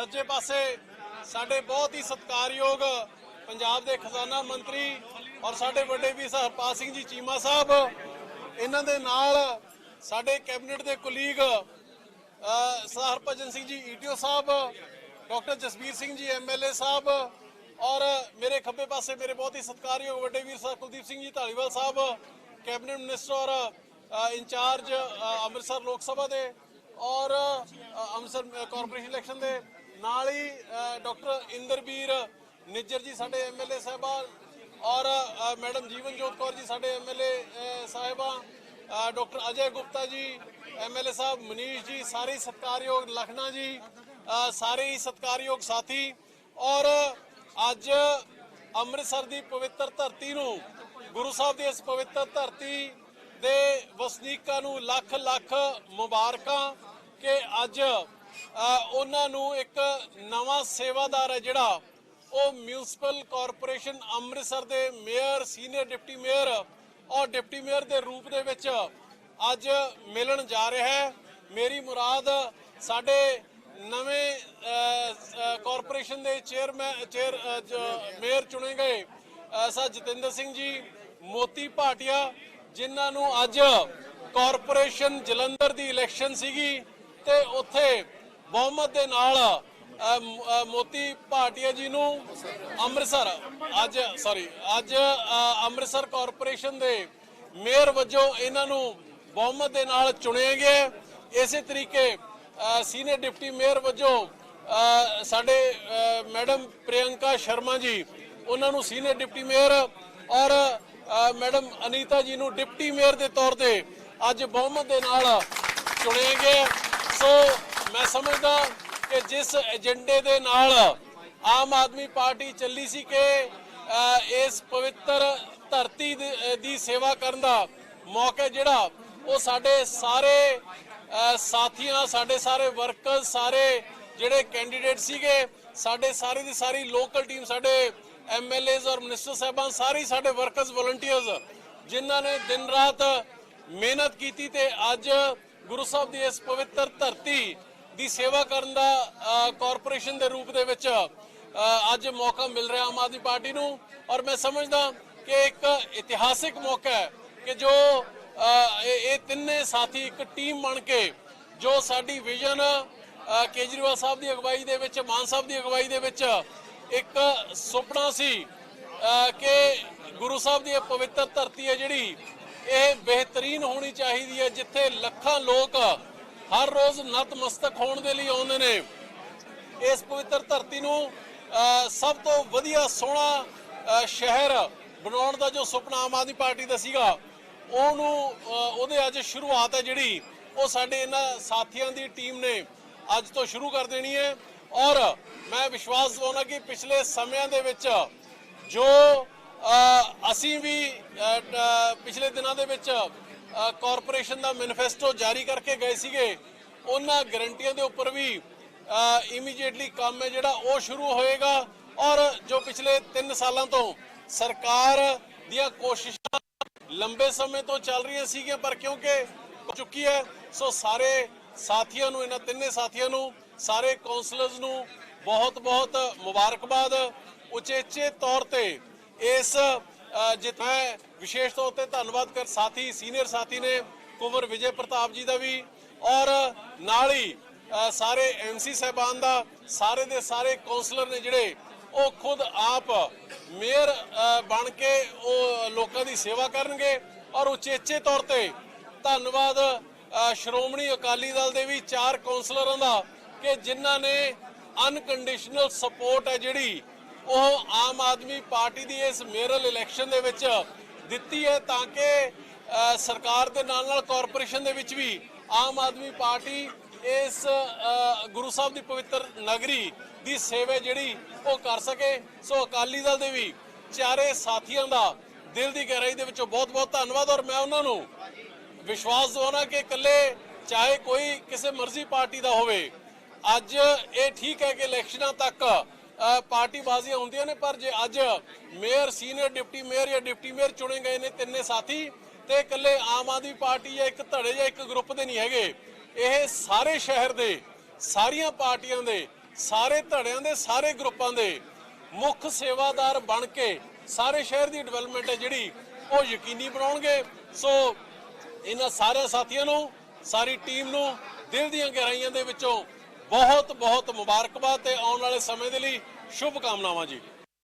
ਸੱਜੇ ਪਾਸੇ ਸਾਡੇ ਬਹੁਤ ਹੀ ਸਤਿਕਾਰਯੋਗ ਪੰਜਾਬ ਦੇ ਖਜ਼ਾਨਾ ਮੰਤਰੀ ਔਰ ਸਾਡੇ ਵੱਡੇ ਵੀ ਹਰਪਾਲ ਸਿੰਘ ਜੀ ਚੀਮਾ ਸਾਹਿਬ ਇਹਨਾਂ ਦੇ ਨਾਲ ਸਾਡੇ ਕੈਬਨਿਟ ਦੇ ਕੁਲੀਗ ਅ, Sardar Harbhajan Singh ji ETO sahib doctor Jasbir Singh ji MLA sahib ਔਰ ਮੇਰੇ ਖੱਬੇ ਪਾਸੇ ਮੇਰੇ ਬਹੁਤ ਹੀ ਸਤਿਕਾਰਯੋਗ ਵੱਡੇ ਵੀਰ ਸਾਹਿਬ ਕੁਲਦੀਪ ਸਿੰਘ ਜੀ ਢਾਲੀਵਾਲ ਸਾਹਿਬ ਕੈਬਨਿਟ ਮਿਨਿਸਟਰ ਔਰ ਇੰਚਾਰਜ ਅੰਮ੍ਰਿਤਸਰ ਲੋਕ ਸਭਾ ਦੇ ਔਰ ਅੰਮ੍ਰਿਤਸਰ ਕਾਰਪੋਰੇਸ਼ਨ ਇਲੈਕਸ਼ਨ ਦੇ। ਨਾਲ ਹੀ ਅ, ਡਾਕਟਰ ਇੰਦਰਬੀਰ ਨਿੱਜਰ ਜੀ ਸਾਡੇ ਐਮਐਲਏ ਸਾਹਿਬਾਨ ਔਰ ਅ, ਮੈਡਮ ਜੀਵਨਜੋਤ ਕੌਰ ਜੀ ਸਾਡੇ ਐਮਐਲਏ ਸਾਹਿਬਾਂ ਅ, ਡਾਕਟਰ ਅਜੇ ਗੁਪਤਾ ਜੀ ਐਮਐਲਏ ਸਾਹਿਬ ਮਨੀਸ਼ ਜੀ ਸਾਰੇ ਹੀ ਸਤਿਕਾਰਯੋਗ ਲਖਨਾ ਜੀ ਸਾਰੇ ਹੀ ਸਤਿਕਾਰਯੋਗ ਸਾਥੀ ਔਰ ਅੱਜ ਅੰਮ੍ਰਿਤਸਰ ਦੀ ਪਵਿੱਤਰ ਧਰਤੀ ਨੂੰ ਗੁਰੂ ਸਾਹਿਬ ਦੀ ਇਸ ਪਵਿੱਤਰ ਧਰਤੀ ਦੇ ਵਸਨੀਕਾਂ ਨੂੰ ਲੱਖ ਲੱਖ ਮੁਬਾਰਕਾਂ ਕਿ ਅੱਜ ਉਹਨਾਂ ਨੂੰ ਇੱਕ ਨਵਾਂ ਸੇਵਾਦਾਰ ਹੈ ਜਿਹੜਾ ਉਹ ਮਿਊਨਿਸਪਲ ਕਾਰਪੋਰੇਸ਼ਨ ਅੰਮ੍ਰਿਤਸਰ ਦੇ ਮੇਅਰ ਸੀਨੀਅਰ ਡਿਪਟੀ ਮੇਅਰ ਔਰ ਡਿਪਟੀ ਮੇਅਰ ਦੇ ਰੂਪ ਦੇ ਵਿੱਚ ਅੱਜ ਮਿਲਣ ਜਾ ਰਿਹਾ ਹੈ। ਮੇਰੀ ਮੁਰਾਦ ਸਾਡੇ ਨਵੇਂ ਕਾਰਪੋਰੇਸ਼ਨ ਦੇ ਚੇਅਰਮੈਨ ਚੇਅਰ ਮੇਅਰ ਚੁਣੇ ਗਏ। ਅ, ਸਰ ਜਤਿੰਦਰ ਸਿੰਘ ਜੀ ਮੋਤੀ ਭਾਟਿਆ ਜਿਨ੍ਹਾਂ ਨੂੰ ਅੱਜ ਕਾਰਪੋਰੇਸ਼ਨ ਜਲੰਧਰ ਦੀ ਇਲੈਕਸ਼ਨ ਸੀਗੀ ਤੇ ਉੱਥੇ ਬਹੁਮਤ ਦੇ ਨਾਲ ਮੋਤੀ ਭਾਟੀਆ ਜੀ ਨੂੰ ਅੰਮ੍ਰਿਤਸਰ, ਅੱਜ ਸੌਰੀ ਅੱਜ ਅੰਮ੍ਰਿਤਸਰ ਕਾਰਪੋਰੇਸ਼ਨ ਦੇ ਮੇਅਰ ਵਜੋਂ ਇਹਨਾਂ ਨੂੰ ਬਹੁਮਤ ਦੇ ਨਾਲ ਚੁਣਿਆ ਗਿਆ ਇਸੇ ਤਰੀਕੇ ਸੀਨੀਅਰ ਡਿਪਟੀ ਮੇਅਰ ਵਜੋਂ ਸਾਡੇ ਮੈਡਮ ਪ੍ਰਿਯੰਕਾ ਸ਼ਰਮਾ ਜੀ, ਉਹਨਾਂ ਨੂੰ ਸੀਨੀਅਰ ਡਿਪਟੀ ਮੇਅਰ ਔਰ ਮੈਡਮ ਅਨੀਤਾ ਜੀ ਨੂੰ ਡਿਪਟੀ ਮੇਅਰ ਦੇ ਤੌਰ ਤੇ ਅੱਜ ਬਹੁਮਤ ਦੇ ਨਾਲ ਚੁਣੇ ਗਏ ਸੋ ਮੈਂ ਸਮਝਦਾ ਕਿ ਜਿਸ ਏਜੰਡੇ ਦੇ ਨਾਲ ਆਮ ਆਦਮੀ ਪਾਰਟੀ ਚੱਲੀ ਸੀ ਕਿ ਇਸ ਪਵਿੱਤਰ ਧਰਤੀ ਦੇ- ਦੀ ਸੇਵਾ ਕਰਨ ਦਾ ਮੌਕਾ ਜਿਹੜਾ, ਉਹ ਸਾਡੇ ਸਾਰੇ ਸਾਥੀਆਂ, ਸਾਡੇ ਸਾਰੇ ਵਰਕਰ ਸਾਰੇ ਜਿਹੜੇ ਕੈਂਡੀਡੇਟ ਸੀਗੇ, ਸਾਡੇ ਸਾਰੇ ਦੀ ਸਾਰੀ ਲੋਕਲ ਟੀਮ ਸਾਡੇ ਐਮਐਲਏਜ਼ ਔਰ ਮਿਨਿਸਟਰ ਸਾਹਿਬਾਨ ਸਾਰੇ ਸਾਡੇ ਵਰਕਰਸ ਵਲੰਟੀਅਰਸ ਜਿਨ੍ਹਾਂ ਨੇ ਦਿਨ ਰਾਤ ਮਿਹਨਤ ਕੀਤੀ ਤੇ ਅੱਜ ਗੁਰੂ ਸਾਹਿਬ ਦੀ ਇਸ ਪਵਿੱਤਰ ਧਰਤੀ ਦੀ ਸੇਵਾ ਕਰਨ ਦਾ ਕਾਰਪੋਰੇਸ਼ਨ ਦੇ ਰੂਪ ਦੇ ਵਿੱਚ ਅੱਜ ਮੌਕਾ ਮਿਲ ਰਿਹਾ ਆਮ ਆਦਮੀ ਪਾਰਟੀ ਨੂੰ। ਔਰ ਮੈਂ ਸਮਝਦਾ ਕਿ ਇੱਕ ਇਤਿਹਾਸਿਕ ਮੌਕਾ ਹੈ ਕਿ ਜੋ ਇਹ ਇਹ ਤਿੰਨੇ ਸਾਥੀ ਇੱਕ ਟੀਮ ਬਣ ਕੇ, ਜੋ ਸਾਡੀ ਵਿਜ਼ਨ ਕੇਜਰੀਵਾਲ ਸਾਹਿਬ ਦੀ ਅਗਵਾਈ ਦੇ ਵਿੱਚ, ਮਾਨ ਸਾਹਿਬ ਦੀ ਅਗਵਾਈ ਦੇ ਵਿੱਚ ਇੱਕ ਸੁਪਨਾ ਸੀ ਕਿ ਗੁਰੂ ਸਾਹਿਬ ਦੀ ਇਹ ਪਵਿੱਤਰ ਧਰਤੀ ਹੈ ਜਿਹੜੀ, ਇਹ ਬਿਹਤਰੀਨ ਹੋਣੀ ਚਾਹੀਦੀ ਹੈ, ਜਿੱਥੇ ਲੱਖਾਂ ਲੋਕ ਹਰ ਰੋਜ਼ ਨਤਮਸਤਕ ਹੋਣ ਦੇ ਲਈ ਆਉਂਦੇ ਨੇ। ਇਸ ਪਵਿੱਤਰ ਧਰਤੀ ਨੂੰ ਸਭ ਤੋਂ ਵਧੀਆ ਸੋਹਣਾ ਸ਼ਹਿਰ ਬਣਾਉਣ ਦਾ ਜੋ ਸੁਪਨਾ ਆਮ ਆਦਮੀ ਪਾਰਟੀ ਦਾ ਸੀਗਾ, ਉਹਨੂੰ ਉਹਦੇ ਅੱਜ ਸ਼ੁਰੂਆਤ ਹੈ ਜਿਹੜੀ, ਉਹ ਸਾਡੇ ਇਹਨਾਂ ਸਾਥੀਆਂ ਦੀ ਟੀਮ ਨੇ ਅੱਜ ਤੋਂ ਸ਼ੁਰੂ ਕਰ ਦੇਣੀ ਹੈ। ਔਰ ਮੈਂ ਵਿਸ਼ਵਾਸ ਦਿਵਾਉਣਾ ਕਿ ਪਿਛਲੇ ਸਮਿਆਂ ਦੇ ਵਿੱਚ ਜੋ ਅਸੀਂ ਵੀ ਪਿਛਲੇ ਦਿਨਾਂ ਦੇ ਵਿੱਚ ਕਾਰਪੋਰੇਸ਼ਨ ਦਾ ਮੈਨੀਫੈਸਟੋ ਜਾਰੀ ਕਰਕੇ ਗਏ ਸੀਗੇ। ਉਹਨਾਂ ਗਰੰਟੀਆਂ ਦੇ ਉੱਪਰ ਵੀ ਇਮੀਡੀਏਟਲੀ ਕੰਮ ਹੈ ਜਿਹੜਾ, ਉਹ ਸ਼ੁਰੂ ਹੋਏਗਾ। ਔਰ ਜੋ ਪਿਛਲੇ 3 ਸਾਲਾਂ ਤੋਂ ਸਰਕਾਰ ਦੀਆਂ ਕੋਸ਼ਿਸ਼ਾਂ ਲੰਬੇ ਸਮੇਂ ਤੋਂ ਚੱਲ ਰਹੀਆਂ ਸੀਗੀਆਂ, ਪਰ ਕਿਉਂਕਿ ਹੋ ਚੁੱਕੀ ਹੈ, ਸੋ ਸਾਰੇ ਸਾਥੀਆਂ ਨੂੰ, ਇਹਨਾਂ ਤਿੰਨੇ ਸਾਥੀਆਂ ਨੂੰ, ਸਾਰੇ ਕਾਉਂਸਲਰਸ ਨੂੰ ਬਹੁਤ ਬਹੁਤ ਮੁਬਾਰਕਬਾਦ। ਉਚੇਚੇ ਤੌਰ ਤੇ ਇਸ ਜਿਤ ਮੈਂ ਵਿਸ਼ੇਸ਼ ਤੌਰ ਤੇ ਧੰਨਵਾਦ ਕਰ ਸਾਥੀ ਸੀਨੀਅਰ ਸਾਥੀ ਨੇ ਕੁੰਵਰ ਵਿਜੇ ਪ੍ਰਤਾਪ ਜੀ ਦਾ ਵੀ ਔਰ ਨਾਲ ਹੀ ਅ, ਸਾਰੇ ਐਮਸੀ ਸਹਿਬਾਨ ਦਾ ਸਾਰੇ ਦੇ ਸਾਰੇ ਕਾਉਂਸਲਰ ਨੇ ਜਿਹੜੇ ਉਹ ਖੁਦ ਆਪ ਮੇਅਰ ਬਣ ਕੇ ਉਹ ਲੋਕਾਂ ਦੀ ਸੇਵਾ ਕਰਨਗੇ। ਔਰ ਉਚੇਚੇ ਤੌਰ ਤੇ ਧੰਨਵਾਦ ਸ਼੍ਰੋਮਣੀ ਅਕਾਲੀ ਦਲ ਦੇ ਵੀ ਚਾਰ ਕਾਉਂਸਲਰਾਂ ਦਾ ਕਿ ਜਿਨ੍ਹਾਂ ਨੇ ਅਨਕੰਡੀਸ਼ਨਲ ਸਪੋਰਟ ਹੈ ਜਿਹੜੀ ਉਹ ਆਮ ਆਦਮੀ ਪਾਰਟੀ ਦੀ ਇਸ ਮੇਰਲ ਇਲੈਕਸ਼ਨ ਦੇ ਵਿੱਚ ਦਿੱਤੀ ਹੈ ਤਾਂ ਕਿ ਸਰਕਾਰ ਦੇ ਨਾਲ ਨਾਲ ਕਾਰਪੋਰੇਸ਼ਨ ਦੇ ਵਿੱਚ ਵੀ ਆਮ ਆਦਮੀ ਪਾਰਟੀ ਇਸ ਗੁਰੂ ਸਾਹਿਬ ਦੀ ਪਵਿੱਤਰ ਨਗਰੀ ਦੀ ਸੇਵਾ ਜਿਹੜੀ ਉਹ ਕਰ ਸਕੇ। ਸੋ ਅਕਾਲੀ ਦਲ ਦੇ ਵੀ ਚਾਰੇ ਸਾਥੀਆਂ ਦਾ ਦਿਲ ਦੀ ਗਹਿਰਾਈ ਦੇ ਵਿੱਚੋਂ ਬਹੁਤ ਬਹੁਤ ਧੰਨਵਾਦ। ਔਰ ਮੈਂ ਉਹਨਾਂ ਨੂੰ ਵਿਸ਼ਵਾਸ ਦਿਵਾਉਣਾ ਕਿ ਇਕੱਲੇ, ਚਾਹੇ ਕੋਈ ਕਿਸੇ ਮਰਜ਼ੀ ਪਾਰਟੀ ਦਾ ਹੋਵੇ, ਅੱਜ ਇਹ ਠੀਕ ਹੈ ਕਿ ਇਲੈਕਸ਼ਨਾਂ ਤੱਕ ਪਾਰਟੀ ਬਾਜ਼ੀਆਂ ਹੁੰਦੀਆਂ ਨੇ, ਪਰ ਜੇ ਅੱਜ ਮੇਅਰ, ਸੀਨੀਅਰ ਡਿਪਟੀ ਮੇਅਰ ਜਾਂ ਡਿਪਟੀ ਮੇਅਰ ਚੁਣੇ ਗਏ ਨੇ ਤਿੰਨੇ ਸਾਥੀ, ਤੇ ਇਕੱਲੇ ਆਮ ਆਦਮੀ ਪਾਰਟੀ ਜਾਂ ਇੱਕ ਧੜੇ ਜਾਂ ਇੱਕ ਗਰੁੱਪ ਦੇ ਨਹੀਂ ਹੈਗੇ। ਇਹ ਸਾਰੇ ਸ਼ਹਿਰ ਦੇ, ਸਾਰੀਆਂ ਪਾਰਟੀਆਂ ਦੇ, ਸਾਰੇ ਧੜਿਆਂ ਦੇ, ਸਾਰੇ ਗਰੁੱਪਾਂ ਦੇ ਮੁੱਖ ਸੇਵਾਦਾਰ ਬਣ ਕੇ ਸਾਰੇ ਸ਼ਹਿਰ ਦੀ ਡਿਵੈਲਪਮੈਂਟ ਹੈ ਜਿਹੜੀ ਉਹ ਯਕੀਨੀ ਬਣਾਉਣਗੇ। ਸੋ ਇਹਨਾਂ ਸਾਰੇ ਸਾਥੀਆਂ ਨੂੰ, ਸਾਰੀ ਟੀਮ ਨੂੰ ਦਿਲ ਦੀਆਂ ਗਹਿਰਾਈਆਂ ਦੇ ਵਿੱਚੋਂ ਬਹੁਤ ਬਹੁਤ ਮੁਬਾਰਕਬਾਦ ਤੇ ਆਉਣ ਵਾਲੇ ਸਮੇਂ ਦੇ ਲਈ ਸ਼ੁਭ ਕਾਮਨਾਵਾਂ ਜੀ।